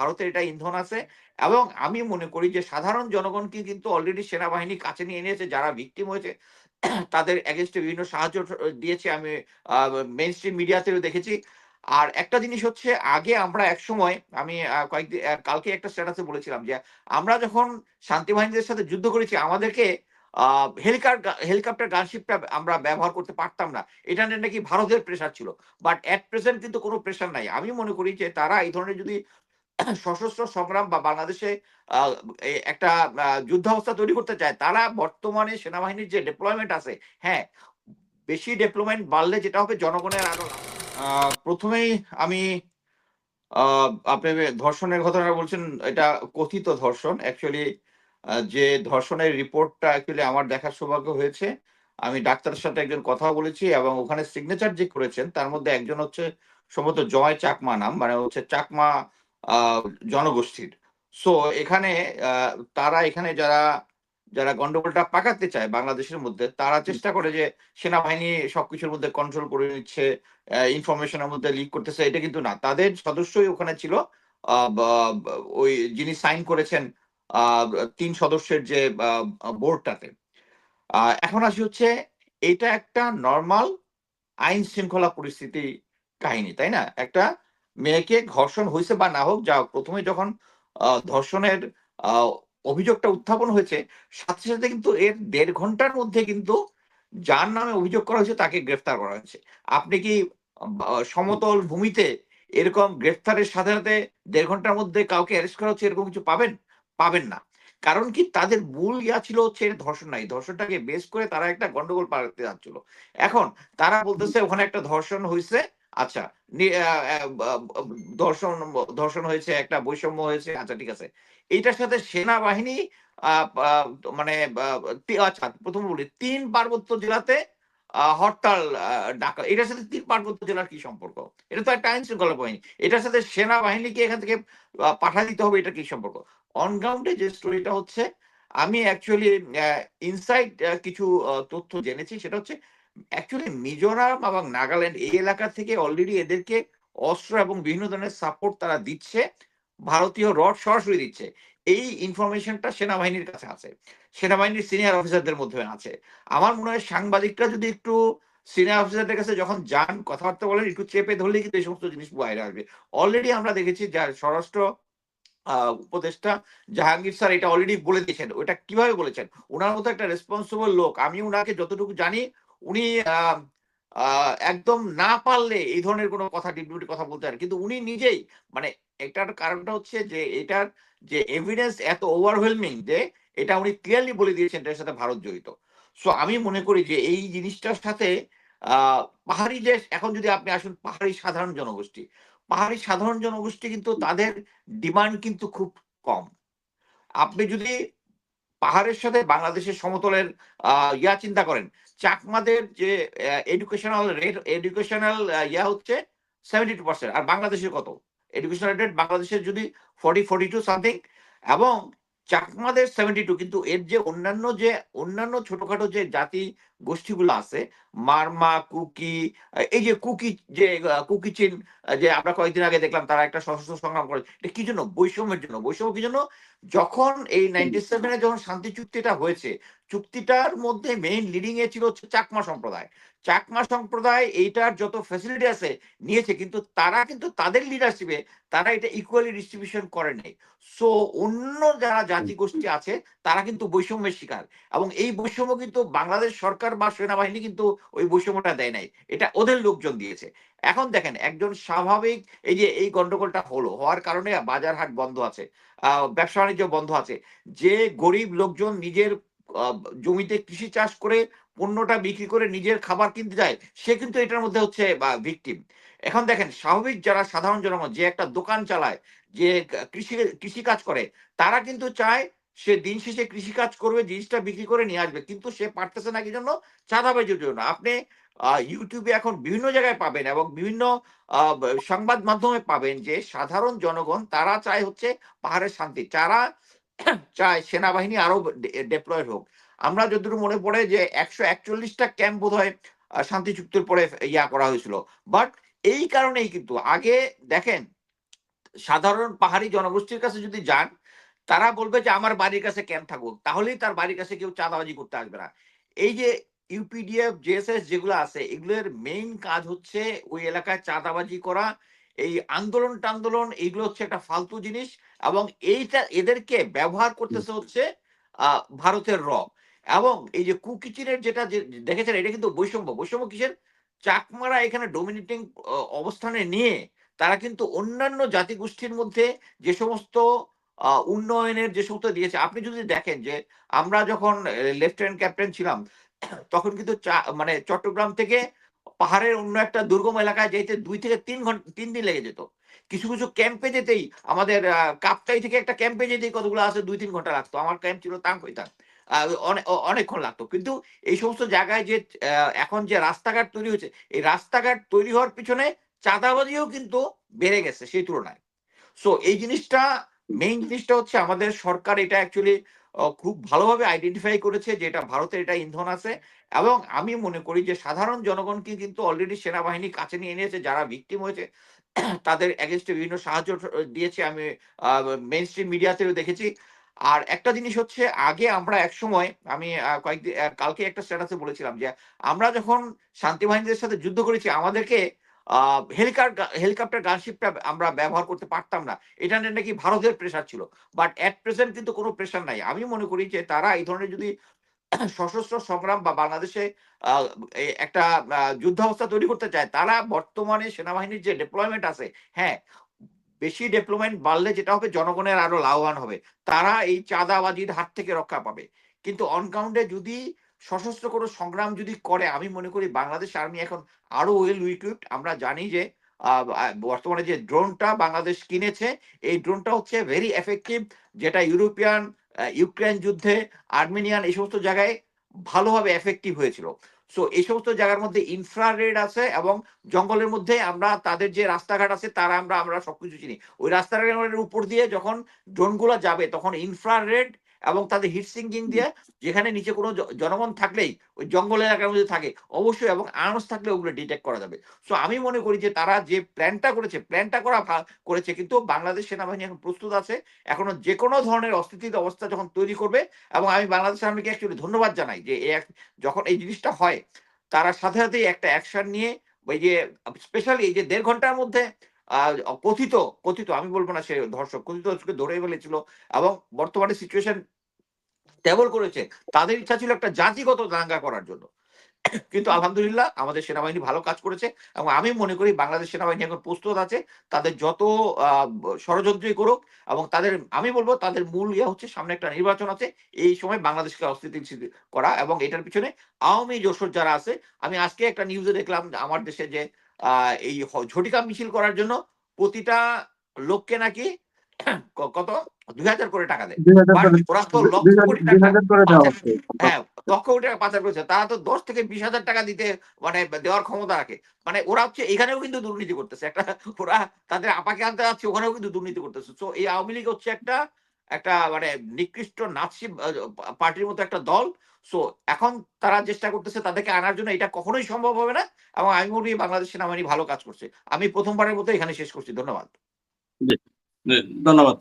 ভারতের এটা ইন্ধন আছে এবং আমি মনে করি যে সাধারণ জনগণকে কিন্তু অলরেডি সেনাবাহিনী কাছে নিয়ে নিয়েছে, যারা ভিকটিম হয়েছে, তাদের এগেনস্টে বিভিন্ন সাহায্য দিয়েছে, আমি মেইন স্ট্রিম মিডিয়াতেও দেখেছি। আর একটা জিনিস হচ্ছে, আগে আমরা এক সময় আমি কয়েকদিন কালকে একটা স্ট্যাটাসে বলেছিলাম যে, আমরা যখন শান্তি বাহিনীদের সাথে যুদ্ধ করেছি, আমাদেরকে হেলিকপ্টার গানশিপটা আমরা ব্যবহার করতে পারতাম না। এটা নাকি ভারতের প্রেশার ছিল। বাট অ্যাট প্রেজেন্ট কিন্তু কোনো প্রেশার নাই। আমি মনে করি যে তারা এই ধরনের যদি সশস্ত্র সংগ্রাম বা বাংলাদেশে একটা যুদ্ধাবস্থা তৈরি করতে চায়, তারা বর্তমানে সেনাবাহিনীর যে ডেপ্লয়মেন্ট আছে হ্যাঁ বেশি ডেপ্লয়মেন্ট বাড়লে যেটা হবে জনগণের আরও প্রথমেই আমি আপনি ধর্ষণের ঘটনা বলছেন, এটা কথিত ধর্ষণ। অ্যাকচুয়ালি যে ধর্ষণের রিপোর্টটা অ্যাকচুয়ালি আমার দেখার সৌভাগ্য হয়েছে। আমি ডাক্তারের সাথে একজন কথা বলেছি এবং ওখানে সিগনেচার যে করেছেন, তার মধ্যে একজন হচ্ছে সম্ভবত জয় চাকমা নাম মানে হচ্ছে চাকমা জনগোষ্ঠীর। সো এখানে তারা এখানে যারা যারা গন্ডগোলটা পাকাতে চায় বাংলাদেশের মধ্যে তারা চেষ্টা করে যে সেনাবাহিনী সবকিছুর মধ্যে কন্ট্রোল করে নিচ্ছে ইনফরমেশনের মধ্যে লিক করতেছে এটা কিন্তু না। তাদের সদস্যই ওখানে ছিল ওই যিনি সাইন করেছেন তিন সদস্যের যে বোর্ডটাতে এখন আসি হচ্ছে এটা একটা নর্মাল আইন শৃঙ্খলা পরিস্থিতি কাহিনী তাই না? একটা মেয়েকে ঘর্ষণ হয়েছে বা না হোক, যা প্রথমে যখন ধর্ষণের অভিযোগটা উত্থাপন হয়েছে, সাথে সাথে কিন্তু এর দেড় ঘণ্টার মধ্যে কিন্তু যার নামে অভিযোগ করা হয়েছে তাকে গ্রেফতার করা হয়েছে। আপনি কি সমতল ভূমিতে এরকম গ্রেফতারের সাথে সাথে দেড় ঘণ্টার মধ্যে কাউকে অ্যারেস্ট করা হচ্ছে এরকম কিছু পাবেন? পাবেন না। কারণ কি তাদের মূল ইয়া ছিল হচ্ছে ধর্ষণ নাই। ধর্ষণটাকে বেস করে তারা একটা গন্ডগোল পাড়াতে যাচ্ছিল। এখন তারা বলতেছে ওখানে একটা ধর্ষণ হয়েছে আচ্ছা ধর্ষণ ধর্ষণ হয়েছে, একটা বৈষম্য হয়েছে আচ্ছা ঠিক আছে। এইটার সাথে সেনাবাহিনী মানে আচ্ছা প্রথম বলি, তিন পার্বত্য জেলাতে হরতাল ডাকা, এটার সাথে তিন পার্বত্য জেলার কি সম্পর্ক? এটা তো একটা আইন শৃঙ্খলা বাহিনী। এটার সাথে সেনাবাহিনীকে এখান থেকে পাঠা দিতে হবে, এটা কি সম্পর্ক? অন গ্রাউন্ডে যে স্টোরিটা হচ্ছে, আমি অ্যাকচুয়ালি ইনসাইড কিছু তথ্য জেনেছি, সেটা হচ্ছে অ্যাকচুয়ালি মিজোরাম এবং নাগাল্যান্ড এই এলাকা থেকে অলরেডি এদেরকে অস্ত্র এবং বিভিন্ন ধরনের সাপোর্ট তারা দিচ্ছে, ভারতীয় রড সরাসরি দিচ্ছে। এই ইনফরমেশনটা সেনাবাহিনীর কাছে আছে। সেনাবাহিনীর সিনিয়র অফিসারদের মধ্যে আছে। আমার মনে হয় সাংবাদিকরা যদি একটু সিনিয়র অফিসারদের কাছে যখন যান, কথাবার্তা বলেন, একটু চেপে ধরলে কিন্তু এই সমস্ত জিনিস বাইরে আসবে। অলরেডি আমরা দেখেছি যার স্বরাষ্ট্র উপদেষ্টা জাহাঙ্গীর স্যার এটা অলরেডি বলে দিয়েছেন। ওটা কীভাবে বলেছেন? ওনার মতো একটা রেসপন্সিবল লোক। আমি ওনাকে যতটুকু জানি উনি একদম না পারলে এই ধরনের কোনো কথা ডিপ্লুটি কথা বলতে পারেন। কিন্তু উনি নিজেই মানে এটার কারণটা হচ্ছে যে, এটার যে এভিডেন্স এত ওভারওয়েলমিং যে, এটা উনি ক্লিয়ারলি বলে দিয়েছেন এটার সাথে ভারত জড়িত। সো আমি মনে করি যে, এই জিনিসটার সাথে পাহাড়ি দেশ এখন যদি আপনি আসুন, পাহাড়ি সাধারণ জনগোষ্ঠী। পাহাড়ি সাধারণ জনগোষ্ঠী কিন্তু তাদের ডিমান্ড কিন্তু খুব কম। আপনি যদি পাহাড়ের সাথে বাংলাদেশের সমতলের ইয়া চিন্তা করেন। চাকমাদের যে এডুকেশনাল রেট এডুকেশনাল ইয়া হচ্ছে সেভেন্টি টু পার্সেন্ট আর বাংলাদেশের কত? এডুকেশনাল রেট বাংলাদেশের যদি ফর্টি ফর্টি টু সামথিং এবং চাকমাদের সেভেন্টি টু কিন্তু এর যে অন্যান্য যে, অন্যান্য ছোটখাটো যে জাতি গোষ্ঠীগুলো আছে, মারমা, কুকি এই যে কুকি যে কুকি চিন যে আমরা কয়েকদিন আগে দেখলাম তারা একটা সশস্ত্র সংগ্রাম করে এটা কি জন্য? বৈষম্যের জন্য। বৈষম্য কি জন্য? যখন এই নাইনটি সেভেনে যখন শান্তি চুক্তিটা হয়েছে চুক্তিটার মধ্যে মেইন লিডিং এ ছিল হচ্ছে চাকমা সম্প্রদায়। চাকমা সম্প্রদায় এইটার যত ফ্যাসিলিটি আছে নিয়েছে কিন্তু তারা কিন্তু তাদের লিডারশিপে তারা এটা ইকুয়ালি ডিস্ট্রিবিউশন করে নেই। সো অন্য যারা জাতি গোষ্ঠী আছে তারা কিন্তু বৈষম্যের শিকার। এবং এই বৈষম্য কিন্তু বাংলাদেশ সরকার বা সেনাবাহিনী কিন্তু ওই বৈষম্যটা দেয় নাই। এটা ওদের লোকজন দিয়েছে। এখন দেখেন একজন স্বাভাবিক এই যে এই গন্ডগোলটা হলো, হওয়ার কারণে বাজার হাট বন্ধ আছে ব্যবসা বাণিজ্য বন্ধ আছে, যে গরিব লোকজন নিজের জমিতে কৃষি চাষ করে পণ্যটা বিক্রি করে নিজের খাবার কিনতে যায়, সে কিন্তু এটার মধ্যে হচ্ছে ভিকটিম এখন দেখেন স্বাভাবিক যারা সাধারণ জনগণ, যে একটা দোকান চালায়, যে কৃষি কৃষি কাজ করে, তারা কিন্তু চায় সে দিন শেষে কৃষি কাজ করবে, জিনিসটা বিক্রি করে নিয়ে আসবে, কিন্তু সে পারতেছে না কি জন্য? চাঁদাবাজির জন্য। আপনি ইউটিউবে এখন বিভিন্ন জায়গায় পাবেন এবং বিভিন্ন সংবাদ মাধ্যমে পাবেন যে সাধারণ জনগণ তারা চায় হচ্ছে পাহাড়ের শান্তি, তারা চায় সেনাবাহিনী আরও ডেপ্লয়েড হোক। আমরা যতটুকু মনে পড়ে যে একশো একচল্লিশটা ক্যাম্প বোধ হয় শান্তি চুক্তির পরে ইয়া করা হয়েছিল। বাট এই কারণেই কিন্তু আগে দেখেন, সাধারণ পাহাড়ি জনগোষ্ঠীর কাছে যদি যান, তারা বলবে যে আমার বাড়ির কাছে ক্যাম্প থাকুক, তাহলেই তার বাড়ির কাছে কেউ চাঁদাবাজি করতে আসবে না। এই যে ইউপিডিএফ জেএসএস যেগুলো আছে, এগুলোর মেইন কাজ হচ্ছে ওই এলাকায় চাঁদাবাজি করা, এই আন্দোলন টান্দোলন, এইগুলো হচ্ছে একটা ফালতু জিনিস এবং এইটা এদেরকে ব্যবহার করতেছে হচ্ছে ভারতের র। এবং এই যে কুকিচিনের যেটা দেখেছেন, এটা কিন্তু বৈষম্য। বৈষম্য কিসের? চাকমারা এখানে ডোমিনেটিং অবস্থানে নিয়ে তারা কিন্তু অন্যান্য জাতিগোষ্ঠীর মধ্যে যে সমস্ত উন্নয়নের যে সমস্ত দিয়েছে, আপনি যদি দেখেন যে আমরা যখন লেফটেন্যান্ট ক্যাপ্টেন ছিলাম তখন কিন্তু মানে চট্টগ্রাম থেকে পাহাড়ের অন্য একটা দুর্গম এলাকায় যেতে দুই থেকে তিন ঘণ্টা তিন দিন লেগে যেত। কিছু কিছু ক্যাম্পে যেতেই আমাদের আহ, কাপ্তাই থেকে একটা ক্যাম্পে যেতেই কতগুলো আছে দুই তিন ঘণ্টা লাগতো। আমার ক্যাম্প ছিল তাং হইতাম অনেকক্ষণ লাগতো। কিন্তু এই সমস্ত জায়গায় যে এখন যে রাস্তাঘাট তৈরি হয়েছে এই রাস্তাঘাট তৈরি হওয়ার পিছনে চাঁদাবাজিও কিন্তু বেড়ে গেছে সেই তুলনায়। সো এই জিনিসটা মেইন জিনিসটা হচ্ছে আমাদের সরকার এটা অ্যাকচুয়ালি খুব ভালোভাবে আইডেন্টিফাই করেছে যে এটা ভারতের এটা ইন্ধন আছে এবং আমি মনে করি যে সাধারণ জনগণকে কিন্তু অলরেডি সেনাবাহিনী কাছে নিয়ে নিয়েছে, যারা ভিকটিম হয়েছে, তাদের এগেনস্টে বিভিন্ন সাহায্য দিয়েছে। আমি মেইন স্ট্রিম মিডিয়াতেও দেখেছি। আর একটা জিনিস হচ্ছে, আগে আমরা এক সময় আমি কয়েকদিন কালকে একটা স্ট্যাটাসে বলেছিলাম যে আমরা যখন শান্তি বাহিনীদের সাথে যুদ্ধ করেছি, আমাদেরকে হেলিকপ্টার গানশিপটা আমরা ব্যবহার করতে পারতাম না। এটা নিয়ে নাকি ভারতের প্রেশার ছিল। বাট অ্যাট প্রেজেন্ট কিন্তু কোনো প্রেশার নাই। আমি মনে করি যে তারা এই ধরনের যদি সশস্ত্র সংগ্রাম বা বাংলাদেশে একটা যুদ্ধাবস্থা তৈরি করতে চায়, তারা বর্তমানে সেনাবাহিনীর যে ডেপ্লয়মেন্ট আছে হ্যাঁ বেশি ডেপ্লয়মেন্ট বাড়লে যেটা হবে, জনগণের আরও লাভবান হবে। তারা এই চাঁদাবাজির হাত থেকে রক্ষা পাবে। কিন্তু অন গ্রাউন্ডে যদি সশস্ত্র কোনো সংগ্রাম যদি করে, আমি মনে করি বাংলাদেশ আর্মি এখন আরও ওয়েল ইকুইপড আমরা জানি যে বর্তমানে যে ড্রোনটা বাংলাদেশ কিনেছে, এই ড্রোনটা হচ্ছে ভেরি এফেক্টিভ যেটা ইউরোপিয়ান ইউক্রেন যুদ্ধে, আর্মেনিয়ান এই সমস্ত জায়গায় ভালোভাবে এফেক্টিভ হয়েছিল। সো এই সমস্ত জায়গার মধ্যে ইনফ্রারেড আছে এবং জঙ্গলের মধ্যে আমরা তাদের যে রাস্তাঘাট আছে, তারা আমরা আমরা সবকিছু চিনি। ওই রাস্তাঘাটের উপর দিয়ে যখন ড্রোনগুলো যাবে, তখন ইনফ্রারেড এবং তাদের হিট সিঙ্কিং দিয়ে যেখানে নিচে কোনো জনগণ থাকলেই ওই জঙ্গল এলাকার মধ্যে থাকে, অবশ্যই এবং আর্মস থাকলে ওগুলো ডিটেক্ট করা যাবে। সো আমি মনে করি যে তারা যে প্ল্যানটা করেছে প্ল্যানটা করা করেছে কিন্তু বাংলাদেশ সেনাবাহিনী এখন প্রস্তুত আছে, এখনও যে কোনো ধরনের অস্থিতির অবস্থা যখন তৈরি করবে এবং আমি বাংলাদেশ আর্মিকে অ্যাকচুয়ালি ধন্যবাদ জানাই যে যখন এই জিনিসটা হয়, তারা সাথে সাথেই একটা অ্যাকশন নিয়ে ওই যে স্পেশালি এই যে দেড় ঘণ্টার মধ্যে কথিত কথিত, আমি বলব না সে ধর্ষক, কথিত ধরে ফেলেছিল এবং বর্তমানে সিচুয়েশন টেবল করেছে। তাদের ইচ্ছা ছিল একটা জাতিগত দাঙ্গা করার জন্য। কিন্তু আলহামদুলিল্লাহ আমাদের সেনাবাহিনী ভালো কাজ করেছে এবং আমি মনে করি বাংলাদেশ সেনাবাহিনী এখন প্রস্তুত আছে। তাদের যত ষড়যন্ত্রই করুক এবং তাদের, আমি বলব তাদের মূল ইয়ে হচ্ছে সামনে একটা নির্বাচন আছে। এই সময় বাংলাদেশকে অস্থিতিশীল করা এবং এটার পিছনে আওয়ামী যশোর যারা আছে, আমি আজকে একটা নিউজে দেখলাম আমার দেশে যে এই ঝটিকা মিছিল করার জন্য প্রতিটা লোককে নাকি কত? দুই হাজার করে টাকা দেয়। ওরা তো লক্ষ কোটি টাকা। হ্যাঁ লক্ষ কোটি টাকা পাচার করেছে। তারা তো দশ থেকে বিশ হাজার টাকা দিতে মানে দেওয়ার ক্ষমতা রাখে। মানে ওরা হচ্ছে এখানেও কিন্তু দুর্নীতি করতেছে। একটা ওরা তাদের আপাকে আনতে যাচ্ছে ওখানেও কিন্তু দুর্নীতি করতেছে। তো এই আওয়ামী লীগ হচ্ছে একটা একটা মানে নিকৃষ্ট নাৎসি পার্টির মতো একটা দল। সো এখন তারা চেষ্টা করতেছে তাদেরকে আনার জন্য। এটা কখনোই সম্ভব হবে না এবং আমি মনে বাংলাদেশ সেনাবাহিনী ভালো কাজ করছে। আমি প্রথমবারের মতো এখানে শেষ করছি। ধন্যবাদ। ধন্যবাদ।